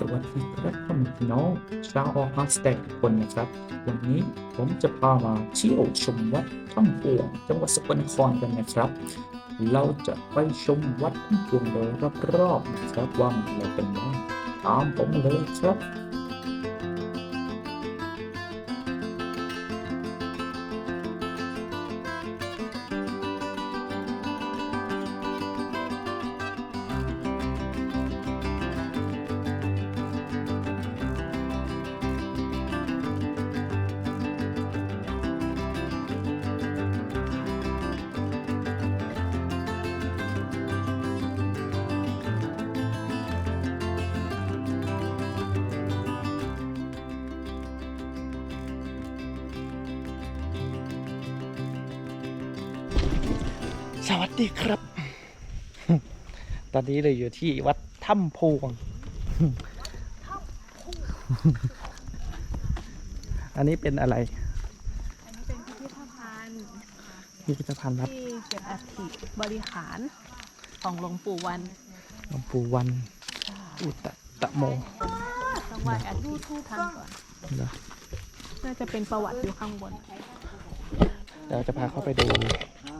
สวัสดีครับท่านพี่น้องชาวออฮาสแตกทุกคนนะครับ วันนี้ผมจะพามาเที่ยวชมวัดถ้ำพวงจังหวัดสกลนครกันนะครับ เราจะไปชมวัดถ้ำพวงโดยรอบๆนะครับว่ามีอะไรกันบ้างตามผมเลยครับ สวัสดีครับ ตอนนี้เราอยู่ที่วัดถ้ำพวง อันนี้เป็นอะไร อันนี้เป็นพิพิธภัณฑ์พิพิธภัณฑ์วัดที่เก็บอัฐิบริขารของหลวงปู่วันหลวงปู่วัน อุตตะโมต้องไหว้อธิท่านก่อนเหรอน่าจะเป็นประวัติอยู่ข้างบนเดี๋ยวจะพาเข้าไปดู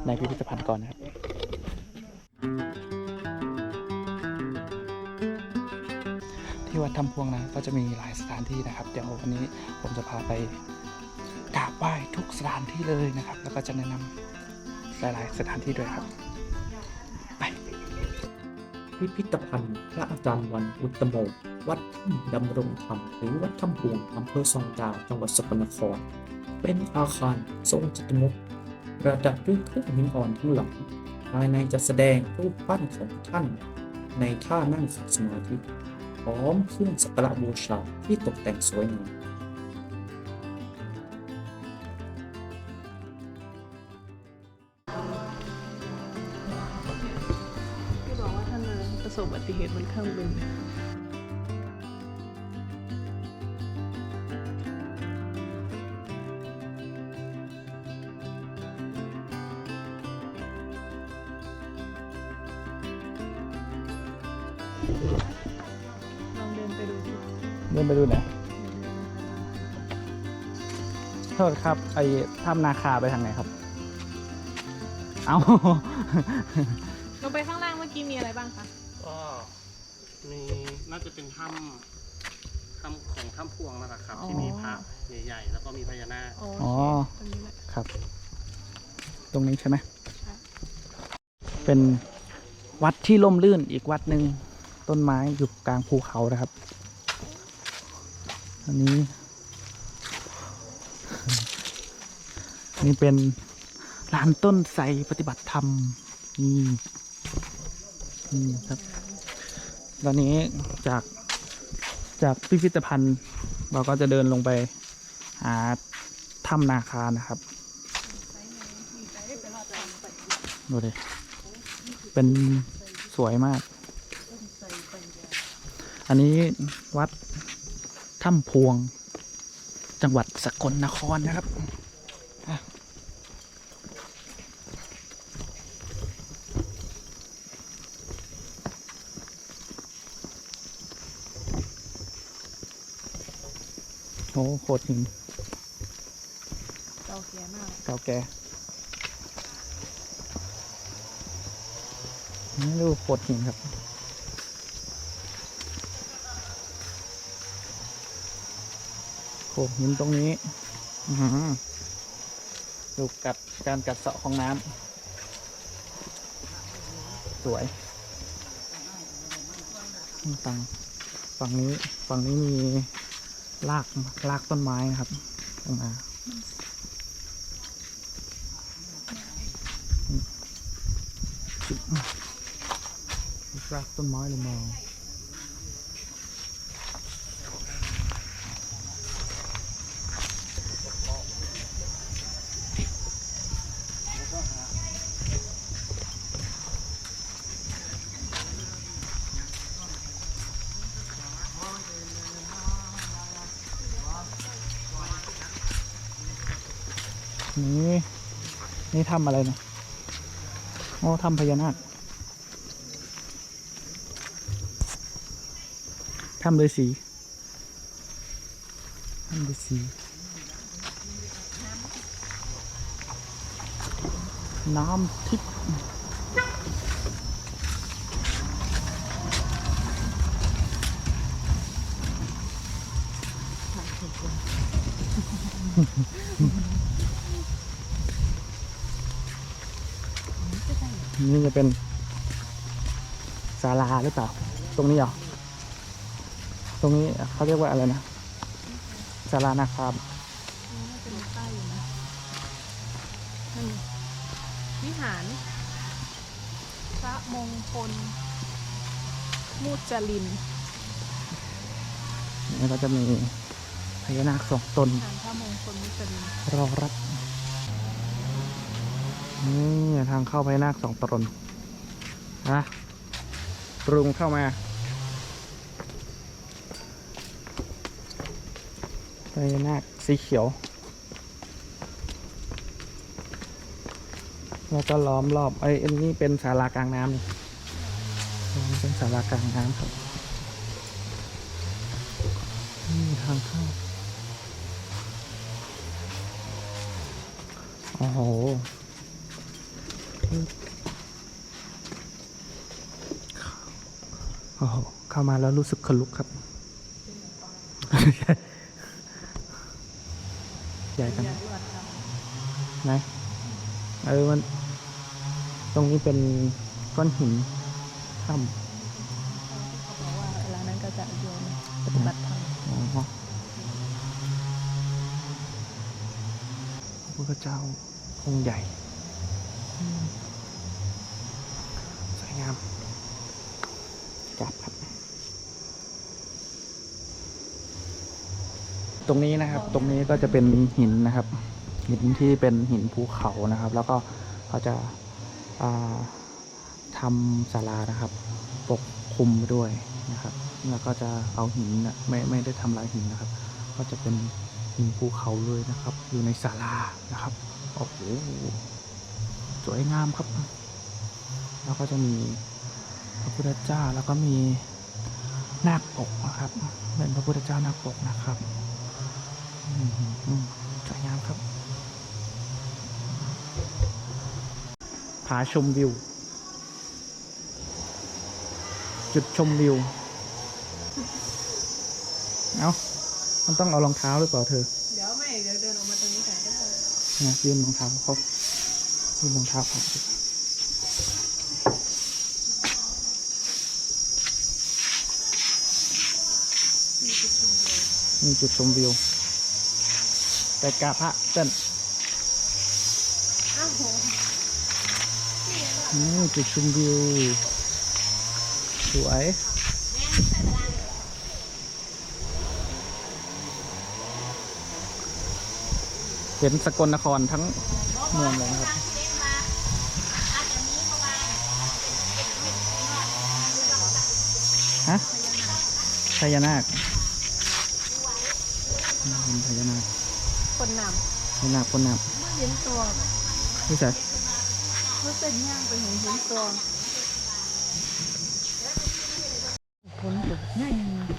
ในพิพิธภัณฑ์ก่อนนะครับ ที่วัดถ้ำพวงนะก็จะมีหลายสถานที่นะครับ เดี๋ยววันนี้ผมจะพาไปกราบไหว้ทุกสถานที่เลยนะครับ แล้วก็จะแนะนำหลาย ๆ สถานที่ด้วยครับ ไป พิพิธภัณฑ์พระอาจารย์วันอุตโมวัดถ้ำดำรงธรรมหรือวัดถ้ำพวงอำเภอซองดาวจังหวัดสกลนคร เป็นอาคารทรงจัตุมุกประดับด้วยเครื่องหินอ่อนทั้งหลัง ภายในจะแสดงรูปปั้นของท่าน ในท่านั่งขัดสมาธิพร้อมเครื่องสักการะบูชาที่ตกแต่งสวยงามที่บอกว่าท่านประสบอุบัติเหตุบนเครื่องบิน ไปดูหน่อยโทษครับ ไอ้ถ้ำนาคาไปทางไหนครับ เอา ลงไปข้างล่างเมื่อกี้มีอะไรบ้างคะ ก็มีน่าจะเป็นถ้ำถ้ำของถ้ำพวงนั่นแหละครับที่มีพระใหญ่ๆแล้วก็มีพญานาคโออ๋อ เคตรงนี้แหละ ครับ ตรงนี้ใช่ไหม ใช่ เป็นวัดที่ล่มลื่นอีกวัดหนึ่งต้นไม้อยู่กลางภูเขานะครับ อันนี้ นี่เป็นลานต้นไทรปฏิบัติธรรม นี่ นี่ครับ ตอนนี้จากจากพิพิธภัณฑ์ เราก็จะเดินลงไปหาถ้ำนาคานะครับดูดิเป็นสวยมาก อันนี้วัด ถ้ำพวง จังหวัดสกลนครนะครับอะโอ้โคตรหินเก่าแก่มากเก่าแก่นี่ดูโขดหินครับ โขดหินตรงนี้ดูกัดการกัดเสาะของน้ำสวยฝั่งฝั่งนี้ฝั่งนี้มีรากรากต้นไม้นะครับตรงมารากต้นไม้เลยมองนี่ นี่ทำอะไรนะโอ้ทำพญานาคถ้ำฤาษีถ้ำฤาษีน้ำทิพย์ นี่จะเป็นศาลาหรือเปล่า ตรงนี้เหรอ ตรงนี้เขาเรียกว่าอะไรนะศาลานาครามเป็นป้ายอยู่นะนี่วิหาร พระมงคลมุจลินนี่ก็จะมีพญานาคสองตนวิหารพระมงคลมุจลินรอรับ นี่ทางเข้าพญานาคสองตนนะปรุงเข้ามาพญานาคสีเขียว แล้วก็ล้อมรอบไอ้อันนี้เป็นศาลากลางน้ำนี่เป็นศาลากลางน้ำครับนี่ทางเข้าโอ้โห โอ้โหเข้ามาแล้วรู้สึกขนลุกครับใหญ่จังอย่าลวดครับไหนเออมัน ตรงนี้เป็นก้อนหินถ้เขาบอกว่าเวลานั้นก็จะโยนปฏิบัติธรรมำอ๋อพระพุทธเจ้าองค์ใหญ่อืมสวยงามกราบครับ ตรงนี้นะครับ ตรงนี้ก็จะเป็นหินนะครับ หินที่เป็นหินภูเขานะครับ แล้วก็เขาจะาทำศาลานะครับ ปกคลุมด้วยนะครับ แล้วก็จะเอาหินน่ะไม่ไม่ได้ทำลายหินนะครับ ก็จะเป็นหินภูเขาเลยนะครับ อยู่ในศาลานะครับโอ้โหสวยงามครับ แล้วก็จะมีพระพุทธเจ้าแล้วก็มีนาคปกนะครับ เป็นพระพุทธเจ้านาคปกนะครับ สวยงามครับ ผาชมวิว จุดชมวิว เอามันต้องเอารองเท้าหรือเปล่าเธอ เดี๋ยวไม่ เดี๋ยวเดินออกมาตรงนี้ก่อนก็ได้นะยืมรองเท้าเขายืมรองเท้าเขาสิมีจุดชมวิว แต่กาพระเต้นอืมจุดชมวิว สวยเห็นสกลนครทั้งเมืองเลยนะครับ ฮะพญานาคอืมพญานาค คนนพญานาคคนน้ำเห็นตัวำนี่ใช่เมื่อเป็นย่างไปเห็นเห็นตัวคนตกง่าย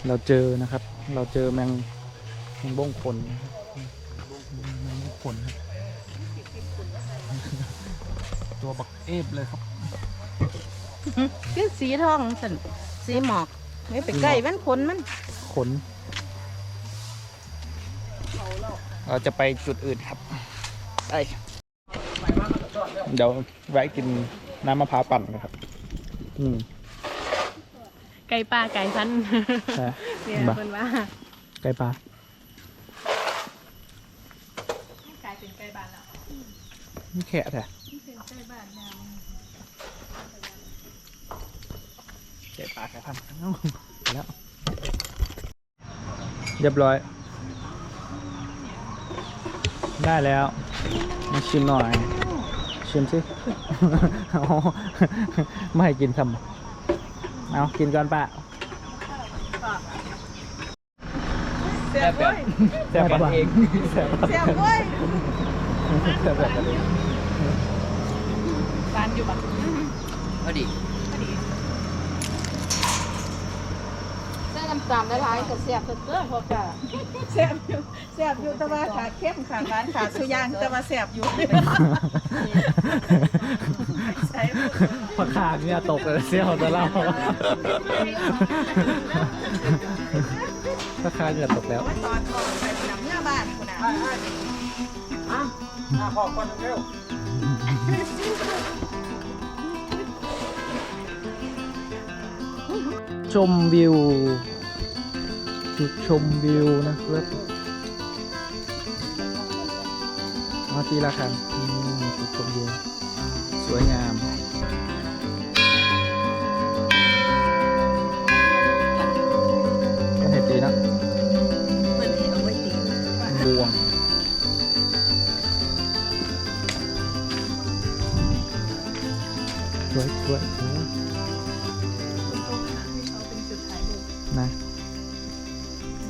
เราเจอนะครับ เราเจอแมงแมงบ้งขนนะครับแมงบ้งขนครับ ตัวบักเอฟเลยครับคือสีทองสันสีหมอกไม่ไปใกล้มันขนมันขน เราจะไปจุดอื่นครับไปเดี๋ยวแวะกินน้ำมะพร้าวปั่นนะครับ อืม ไก่ปลาไก่พันธุ์ใช่ เนี่ยบ้าคนว่าไก่ปลากลายเป็นไก่บ้านแล้วนี่แค่แท้เป็นไก่บ้านแล้วไก่ปลาไก่พันธุ์เอ้าไปแล้ว เรียบร้อย ได้แล้วมาชิมหน่อย ชิมสิ เอาไม่ให้กินทำเอากินก่อนป้าเสียบเว้ยแซ่บกันเองแซ่บเสียบเว้ยแซ่บกันเองบ้านอยู่บ้านพอดี พอดี เสื้อกับำ ตามหลายๆก็แซ่บเด้อพวกจ้าแซ่บอยู่แซ่บอยู่แต่ว่าขาเข้มขาหวานขาสุยางแต่ว่าแซ่บอยู่ใส่หมดพอขาเนี่ยตกเลยเซี่ยวจะเล่าพอขาเหงื่อตกแล้วว่าตอนก่อนไปนำเนื้อบ้านคุณน่ะชมวิว จุดชมวิวนะครับมาตีละครั้งอืมจุดชมวิวสวยงามก็เห็นดีนะเพิ่นให้เอาไว้ตีบวง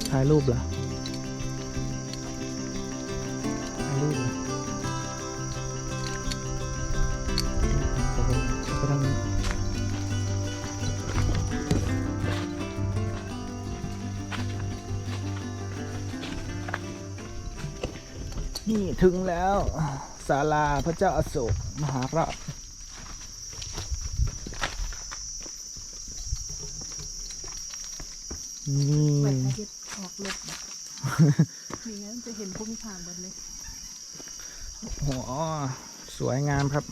ถ่ายรูปเหรอถ่ายรูปเหรอไปทางนี้นี่ถึงแล้วศาลาพระเจ้าอโศกมหาราชนี่ อาทิตย์ออกรถแบบนี่งั้นจะเห็นภูมิทางหมดเลยโอ้โหสวยงามครับ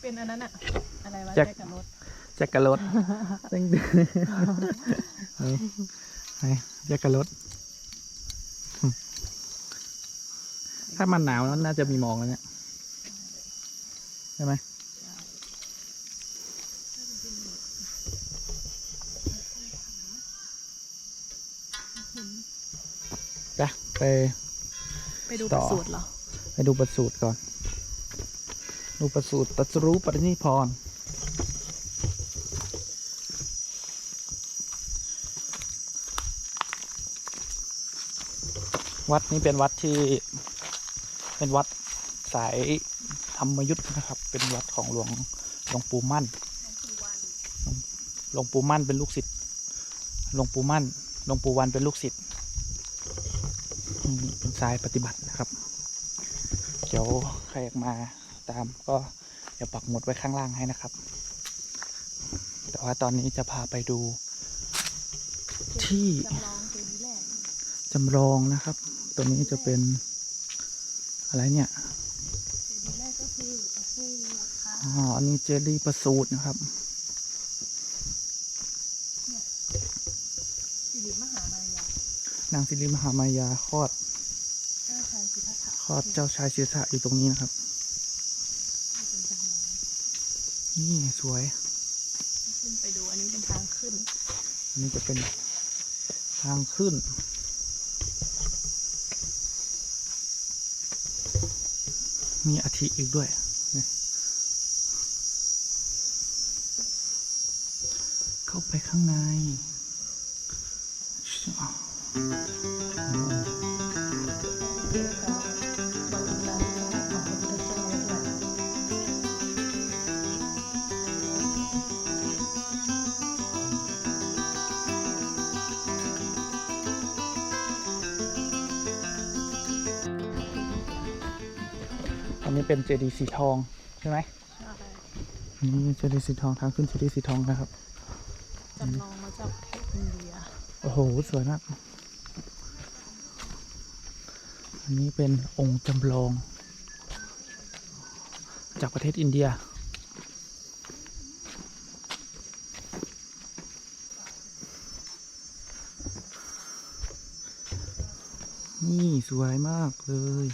เป็นอันนั้นอะอะไรวะแจ็แจ็คคกับรถแจ็คกะรถตึ้งเฮ้ยเฮ้ยแจ็คกะรถถ้ามันหนาวนั้นน่าจะมีหมองแล้วเนี่ยใช่ไหม ไป ไปดูต่ปอ ระสูตรเหรอ ไปดูประสูตรก่อน ดูประสูตรตรัสรู้ปรินิพพรวัดนี้เป็นวัดที่ เป็นวัดสายธรรมยุทธ์นะครับ เป็นวัดของหลวงหลวงปู่มั่น หลวงปู่มั่นเป็นลูกศิษย์ หลวงปู่มั่น หลวงปู่วันเป็นลูกศิษย์ เป็นสายปฏิบัตินะครับ เดี๋ยวใครอยากมาตามก็เดี๋ยวปักหมุดไว้ข้างล่างให้นะครับ แต่ว่าตอนนี้จะพาไปดู ที่จำลองนะครับ ตัวนี้จะเป็นอะไรเนี่ยอ๋ออันนี้เจดีย์ประสูตรนะครับ สิริมหามายานางสิริมหามายาคลอดเจ้าชายสิทธัตถะคลอดเจ้าชายศิรษะอยู่ตรงนี้นะครับเป็นจำลองนี่สวย ขึ้นไปดูอันนี้เป็นทางขึ้น อันนี้จะเป็นทางขึ้น มีอาทิอีกด้วยนี่เข้าไปข้างใน เป็นเจดีย์สีทองใช่ไหมใช่นี่เจดีย์สีทองทางขึ้นเจดีย์สีทองนะครับจำลองมาจากประเทศอินเดียโอ้โหสวยมากอันนี้เป็นองค์จำลอง จากประเทศอินเดียนี่สวยมากเลย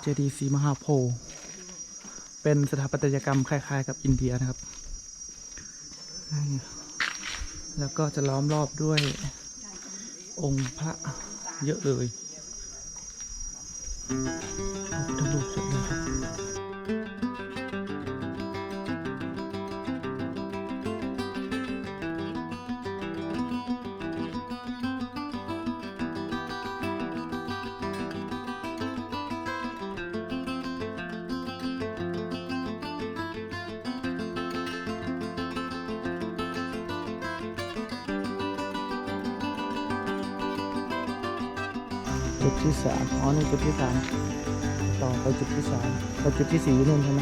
เจดีย์สีมหาโพธิ์เป็นสถาปัตยกรรมคล้ายๆ กับอินเดียนะครับ แล้วก็จะล้อมรอบด้วยองค์พระเยอะเลย จุดที่สามอ๋อนี่จุดที่สามต่อไปจุดที่สามแล้วจุดที่สี่นู่นใช่ไหม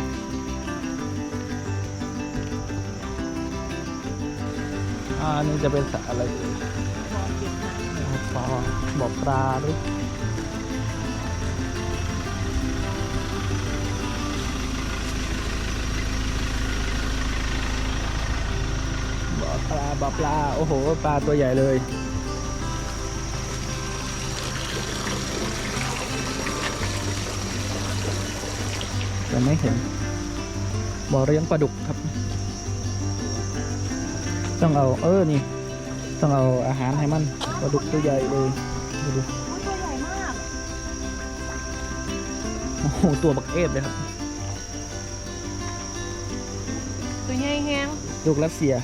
อ่านี่จะเป็นสระอะไรเอ่ยบ่อกปลาบ่อปลาหรือบ่อปลาบ่อปลา โอ้โห ปลาตัวใหญ่เลย จะไม่เห็นบ่อเลี้ยงปลาดุกครับ ต้องเอาเออนี่ต้องเอาอาหารให้มันปลาดุกตัวใหญ่เลยดูดิอุ๊ยตัวใหญ่มากโอ้โหตัวบักเอฟเลยครับ ตัวใหญ่แฮงลูกรัสเซีย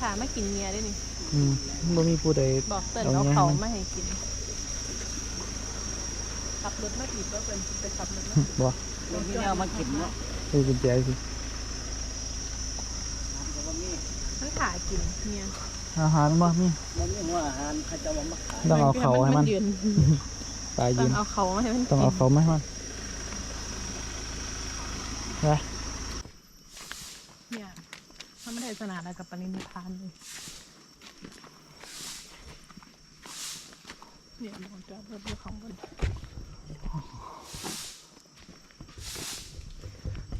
ขามากินเมียได้นี่อืมบ่มีผู้ใดบอกเตินเอาเอาไงเขาให้มันมาให้กิน ขับรถมาอีกก็เป็นไปขับรถมาบ่มีแนวมากินเนาะดูกุญแจสิทั้งขากินเมียอาหารบ่มีมันมีหัวอาหารเขาจะมามาขายต้องเอาเขาให้มันยืนปลาต้ยืองนเอาเขามาให้มันต้องเอาเขามาให้มันไปเนี่ยมันไม่ได้สนานอะไรกับปรินิพพานเลยเนี่ยมองจอดรถอยู่ข้างบน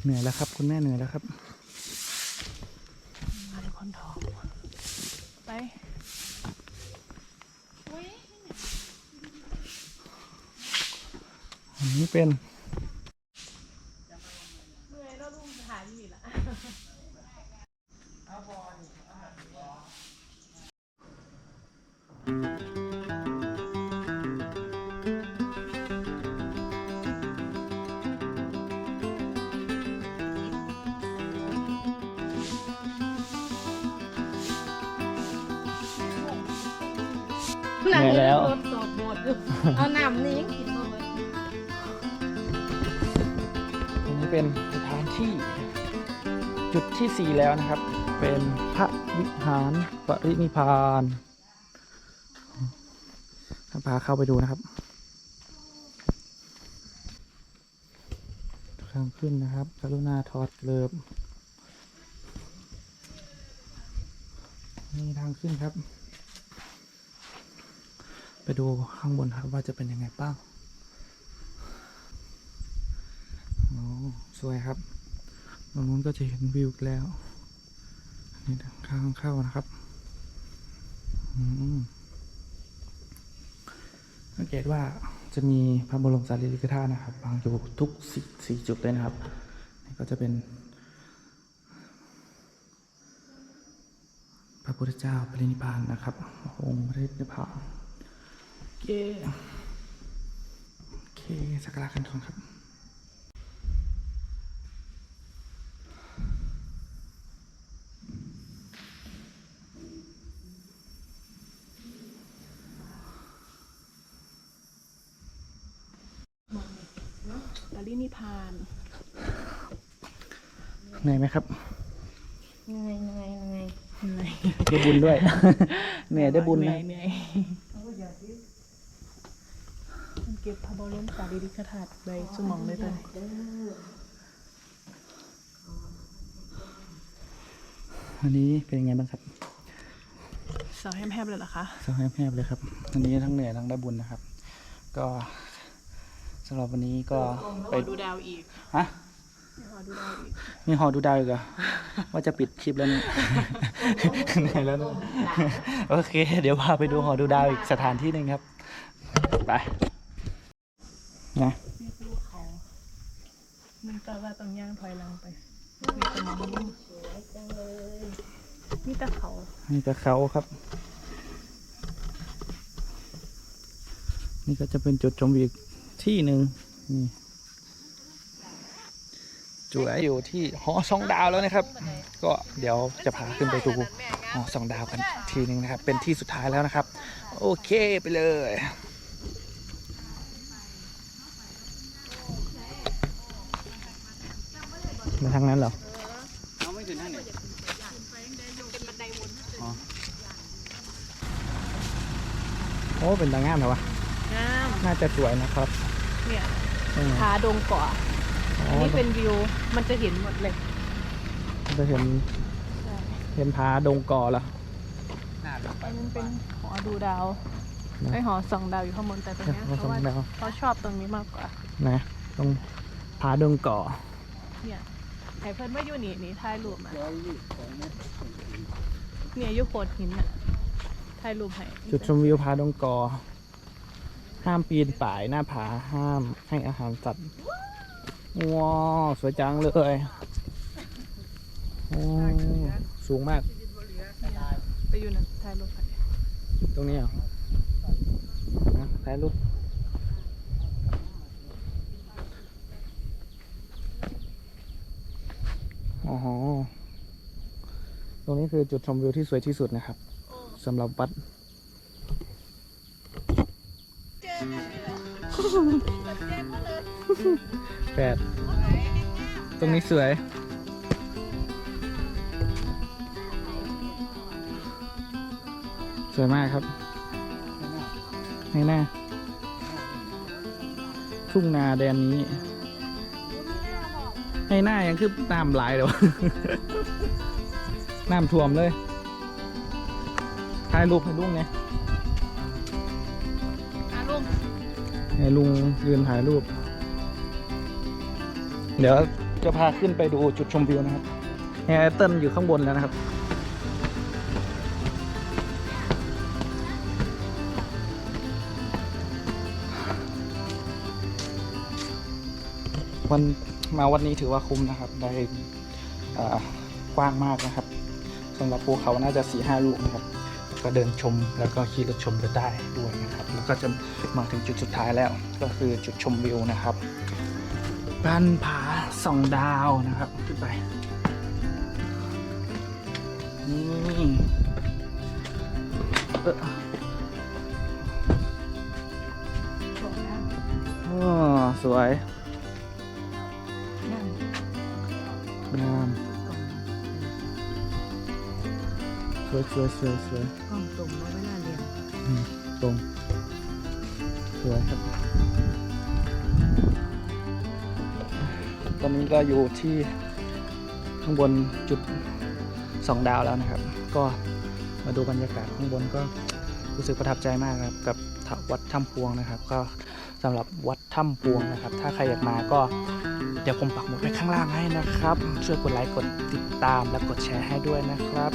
เหนื่อยแล้วครับ คุณแม่เหนื่อยแล้วครับมาในคนทองไปอันนี้เป็นีแล้วนะครับ เป็นพระวิหารปรินิพานพาเข้าไปดูนะครับทางขึ้นนะครับกรุณาถอดเกลิบนี่ทางขึ้นครับ ไปดูข้างบนครับว่าจะเป็นยังไงบ้างอ๋อสวยครับ ตรงนู้นก็จะเห็นวิวแล้ว นี่ทางข้างเข้านะครับอืมสังเกตว่าจะมีพระบรมสารีริกธาตุนะครับวางอยู่ทุกสี่สี่จุดเลยนะครับ นี่ก็จะเป็น พระพุทธเจ้าปรินิพานนะครับ องค์พระนิพพานโอเคโอเคสักการะกันก่อนครับ ปรินิพพาน เหนื่อยไหมครับเหนื่อยเหนื่อยเหนื่อยเหนื่อยได้บุญด้วย เหนื่อยได้บุญเหนื่นะอยเหนื่อยเก็บพระบรมสารีริกธาตุใบสมองเลยตัวนี้อันนี้เป็นยังไงบ้างครับสาวแฮมๆเลยเหรอคะสบายแพบเลยครับ อันนี้ทั้งเหนื่อยทั้งได้บุญนะครับ ก็สำหรับวันนี้ก็ขไปอดูดาวอีกฮะขอดูดาวอีก มีหอดูดาวอีกเหรอว่าจะปิดคลิปแล้วนี่เหนื่อยแล้วนะโอเค เดี๋ยวพาไปดูหอดูดาวอีกสถานที่หนึ่งครับ ไปนะนี่คือเขามันแปลว่าต้องย่างถอยหลังไปมีแต่มองมุ่งมีแต่เขา นี่แต่เขาครับ นี่ก็จะเป็นจุดชมวิวอีกที่หนึ่งนี่ จุ๋ยอยู่ที่หอสองดาวแล้วนะครับ ก็เดี๋ยวจะพาขึ้นไปดูหอสองดาวกันอีกทีหนึ่งนะครับ เป็นที่สุดท้ายแล้วนะครับ โอเคไปเลยมาทางนั้นเหรอเอาไม่ถึงท่านเนี่ยอ๋ออ้เป็นตางามเหรอวะ งาม น่าจะสวยนะครับ เนี่ยอืมผาดงเกาะอ๋ออั นนี้เป็นวิว มันจะเห็นหมดเลย จะเห็นใช่เห็นผาดงกอแล้วอันนั้นเป็นหอดูดาวนะไอหอส่องดาวอยู่ข้างบนแต่ตรงเนี้ยหอเพส่องราะว่าดาวเขาชอบตรงนี้มากกว่า นะตรงผาดงกอเนี่ยไอเพิ่นไม่อยู่นี่นี่ถ่ายรูปมาเนี่ยอยู่โขดหินน่ะถ่ายรูปให้จุดชมวิวผาดงกอ ห้ามปีนป่ายหน้าผาห้ามให้อาหารสัตว์ ว้าวสวยจังเลยโอ้สูงมาก ไปอยู่นะถ่ายรูปตรงนี้เหรอนะถ่ายรูปอ๋อตรงนี้คือจุดชมวิวที่สวยที่สุดนะครับสำหรับวัด แปดตรงนี้สวย สวยมากครับให้หน้า ทุ่งนาแดนนี้ให้หน้ายังคือน้ำไหลายวะน้ำท่วมเลยถ่ายรูปให้ลุงไงอะลุงให้ลุงยืนถ่ายรูป เดี๋ยวจะพาขึ้นไปดูจุดชมวิวนะครับแฮร์เติ้ลอยู่ข้างบนแล้วนะครับ วันมาวันนี้ถือว่าคุ้มนะครับ ได้อ่ากว้างมากนะครับสำหรับภูเขาน่าจะสี่ห้าลูกนะครับ ก็เดินชมแล้วก็ขี่รถชมไปได้ด้วยนะครับ แล้วก็จะมาถึงจุดสุดท้ายแล้วก็คือจุดชมวิวนะครับ บ้านผาสองดาวนะครับ ขึ้นไป นี่เออโอ้สวยงามสวยสวยสวยสวยกล้องตรงมาเวลาเรียนอืมตรง สวยครับ อนนี้ก็อยู่ที่ข้างบนจุดสองดาวแล้วนะครับ ก็มาดูบรรยากาศข้างบนก็รู้สึกประทับใจมากนะครับกับวัดถ้ำพวงนะครับ ก็สำหรับวัดถ้ำพวงนะครับ ถ้าใครอยากมาก็เดี๋ยวผมปักหมุดไว้ข้างล่างให้นะครับ ช่วยกดไลค์กดติดตามและกดแชร์ให้ด้วยนะครับ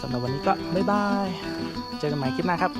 สำหรับวันนี้ก็บ๊ายบาย เจอกันใหม่คลิปหน้าครับ